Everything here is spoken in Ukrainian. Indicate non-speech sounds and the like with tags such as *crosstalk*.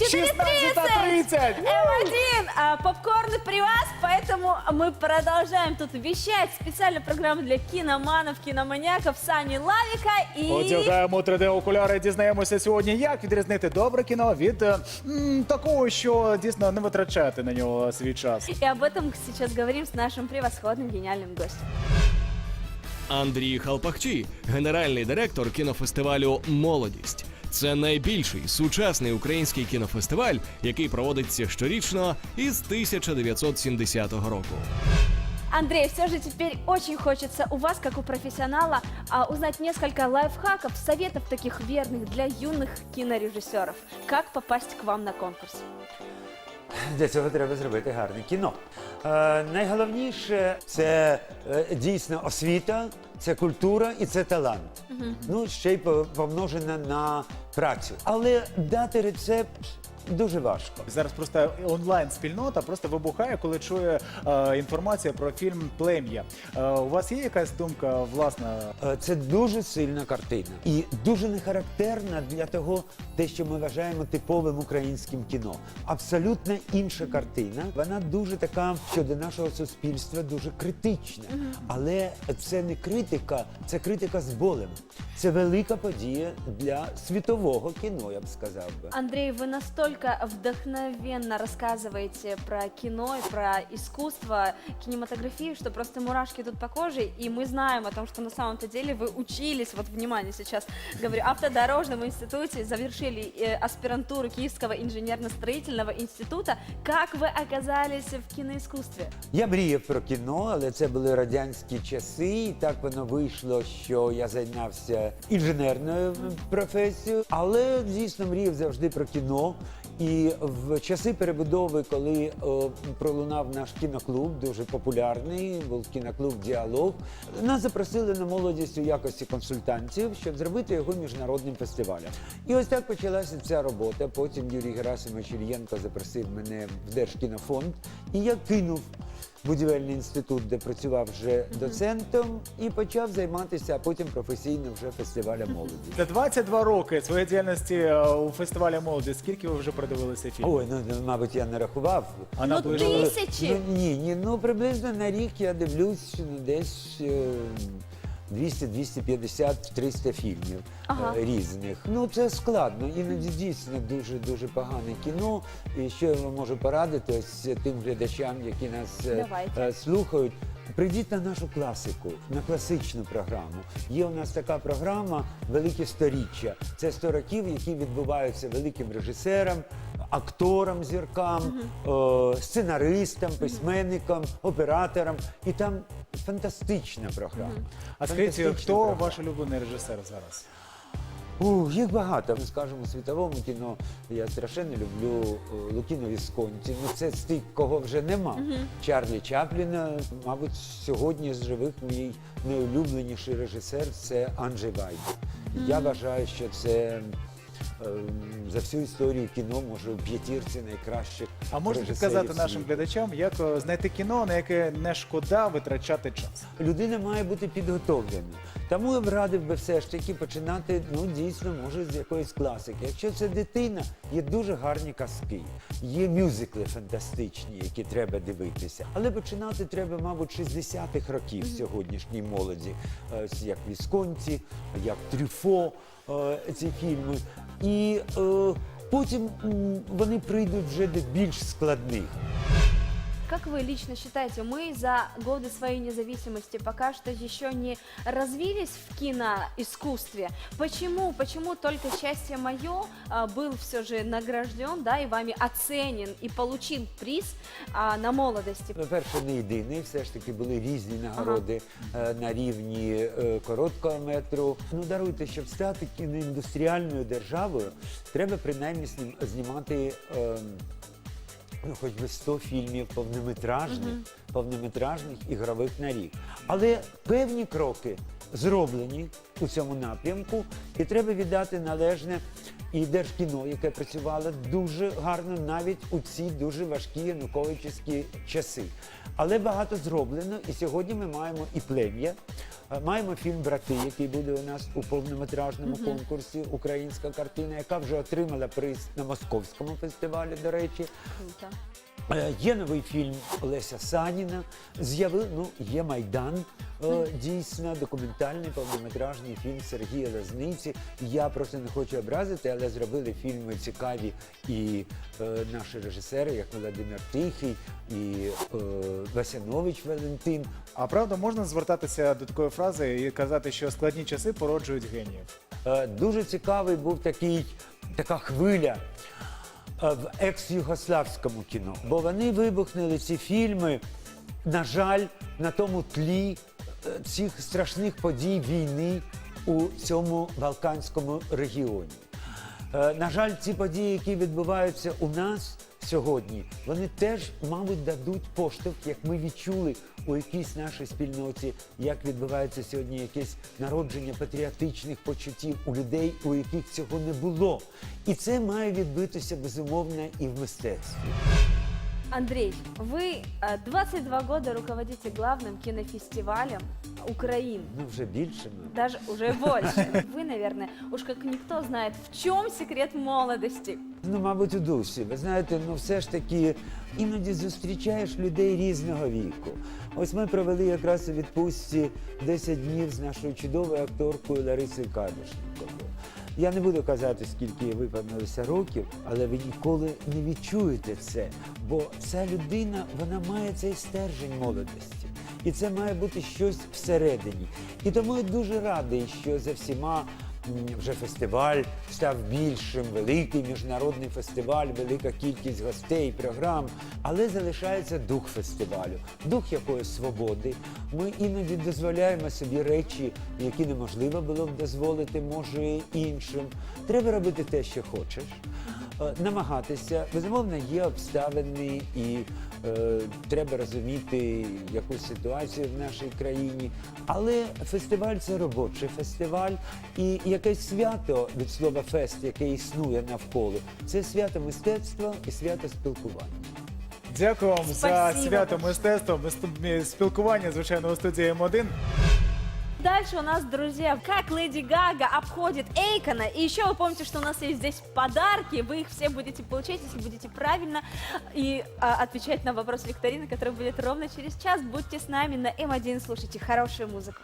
16.30. М1, а, попкорн при вас, поэтому мы продолжаем тут вещать. Специально программа для киноманов, киноманьяков Сани Лавика и... Одягаємо 3D-окуляри, дізнаємося сьогодні, як відрізнити добре кіно від е, м, такого, що дійсно не витрачати на нього свій час. И об этом сейчас говорим с нашим превосходным гениальным гостем. Андрій Халпахчі, генеральний директор кінофестивалю Молодість. Це найбільший сучасний український кінофестиваль, який проводиться щорічно із 1970 року. Андрей, все же теперь очень хочется у вас, как у профессионала, узнать несколько лайфхаков, советов таких верных для юных кинорежиссеров. Как попасть к вам на конкурс? *laughs* Для цього треба зробити гарне кіно. Е, найголовніше це е, дійсно освіта, це культура і це талант. Ну, ще й по- помножена на працю. Але дати рецепт дуже важко. Зараз просто онлайн-спільнота просто вибухає, коли чує е, інформацію про фільм Плем'я. Е, у вас є якась думка власна? Е, Це дуже сильна картина і дуже не характерна для того, те, що ми вважаємо типовим українським кіно. Абсолютно інша картина. Вона дуже така щодо нашого суспільства, дуже критична. Але це не критика, це критика з болем. Це велика подія для світового кіно, я б сказав би. Андрей, вы настолько вдохновенно рассказываете про кино и про искусство, кинематографию, что просто мурашки тут по коже, и мы знаем о том, что на самом-то деле вы учились, вот внимание сейчас говорю, автодорожном институте, завершили э, аспирантуру Киевского инженерно-строительного института. Как вы оказались в киноискусстве? Я мріяв про кіно, але це були радянські часи, і так воно вийшло, що я займався інженерною професією, але дійсно мріяв завжди про кіно. І в часи перебудови, коли о, пролунав наш кіноклуб, дуже популярний, був кіноклуб Діалог. Нас запросили на молодість у якості консультантів, щоб зробити його міжнародним фестивалем. І ось так почалася ця робота. Потім Юрій Герасимович Ільєнко запросив мене в Держкінофонд, і я кинув будівельний інститут, де працював вже доцентом, і почав займатися, потім професійно вже фестивалем молоді. За 22 роки своєї діяльності е, у фестивалі молоді. Скільки ви вже продивилися фільмів? Ой, ну ну, мабуть, я не рахував. А Ну, тисячі. Ну, ні, ні, ну приблизно на рік я дивлюсь ну, десь. е, 200, 250, 300 фільмів Ага. е, різних. Ну це складно. Іноді дійсно дуже дуже погане кіно. І що я вам можу порадити ось тим глядачам, які нас е, е, слухають. Прийдіть на нашу класику, на класичну програму. Є у нас така програма Великі сторіччя. Це 100 років, які відбуваються великим режисерам, акторам, зіркам, е, сценаристам, письменникам, операторам. І там фантастична програма. А скажіть, Фантастична хто програма. ваш улюблений режисер зараз? У, їх багато. Ми скажемо, у світовому кіно я страшенно люблю е, Лукіно Вісконті. Ну це з тих, кого вже нема. Чарлі Чапліна, мабуть, сьогодні з живих мій найулюбленіший режисер це Анджей Вайд. Я вважаю, що це за всю історію кіно може у п'ятірці найкращих. А можете режисерів нашим світу. глядачам, як е, знайти кіно, на яке не шкода витрачати час? людина має бути підготовлена. Тому я б радив би все ж таки починати, ну дійсно, може, з якоїсь класики. Якщо це дитина, є дуже гарні казки, є мюзикли фантастичні, які треба дивитися. Але починати треба, мабуть, 60-х років сьогоднішній молоді, як Вісконті, як Трюфо, е, ці фільми. І е, потім вони прийдуть вже до більш складних Как вы лично считаете, мы за годы своей независимости пока что еще не развились в киноискусстве? Почему? Почему только «Счастье мое» а, был все же награжден, да, и вами оценен и получил приз а, на молодости? По-перше, не єдиний, все ж таки були різні нагороди е, на рівні е, короткого метру. Ну даруйте, щоб стати кіноіндустріальною державою, треба принаймні снім- знімати. е, Ну, хоч би 100 фільмів повнометражних, повнометражних ігрових на рік. Але певні кроки зроблені у цьому напрямку, і треба віддати належне і Держкіно, яке працювало дуже гарно навіть у ці дуже важкі януковичівські часи. Але багато зроблено, і сьогодні ми маємо і плем'я. Е, Маємо фільм Брати, який буде у нас у повнометражному конкурсі Українська картина, яка вже отримала приз на московському фестивалі, до речі. Круто. Е, Є новий фільм Олеся Саніна. З'явив, ну, є Майдан. е, Дійсно, документальний повнометражний фільм Сергія Лазниці. Я просто не хочу образити, але зробили фільми цікаві і е, наші режисери, як Володимир Тихий, і е, Васянович Валентин. А правда, можна звертатися до такої фрази і казати, що складні часи породжують геніїв. Е, Дуже цікавий був такий, така хвиля в екс-югославському кіно. Бо вони вибухнули ці фільми, на жаль, на тому тлі е, цих страшних подій війни у цьому Балканському регіоні. Е, На жаль, ці події, які відбуваються у нас сьогодні, вони теж, мабуть, дадуть поштовх, як ми відчули у якійсь нашій спільноті, як відбувається сьогодні якесь народження патріотичних почуттів у людей, у яких цього не було. І це має відбитися безумовно і в мистецтві. Андрей, вы э, 22 года руководите главным кинофестивалем Украины. Ну вже більше ми. Даже уже больше. Вы, наверное, уж как никто знает, в чем секрет молодости. Ну, мабуть, у душі. Ви знаєте, ну все ж таки іноді зустрічаєш людей різного віку. Ось ми провели якраз у відпустці 10 днів з нашою чудовою акторкою Ларисою Кадушниковою. Я не буду казати, скільки виповнилося років, але ви ніколи не відчуєте це, бо ця людина вона має цей стержень молодості. І це має бути щось всередині. І тому я дуже радий, що за всіма вже фестиваль став більшим, великий міжнародний фестиваль, велика кількість гостей, програм. Але залишається дух фестивалю, дух якої свободи. Ми іноді дозволяємо собі речі, які неможливо було б дозволити, може іншим. Треба робити те, що хочеш. Е, Намагатися, безумовно, є обставини і е, треба розуміти якусь ситуацію в нашій країні. Але фестиваль це робочий фестиваль, і якесь свято від слова фест, яке існує навколо, це свято мистецтва і свято спілкування. Дякую вам за Спасибо свято мистецтва, мист- спілкування, звичайно, у студії М1. Дальше у нас, друзья, как Леди Гага обходит Эйкона. И еще вы помните, что у нас есть здесь подарки. Вы их все будете получать, если будете правильно и а, отвечать на вопрос викторины, который будет ровно через час. Будьте с нами на М1, слушайте хорошую музыку.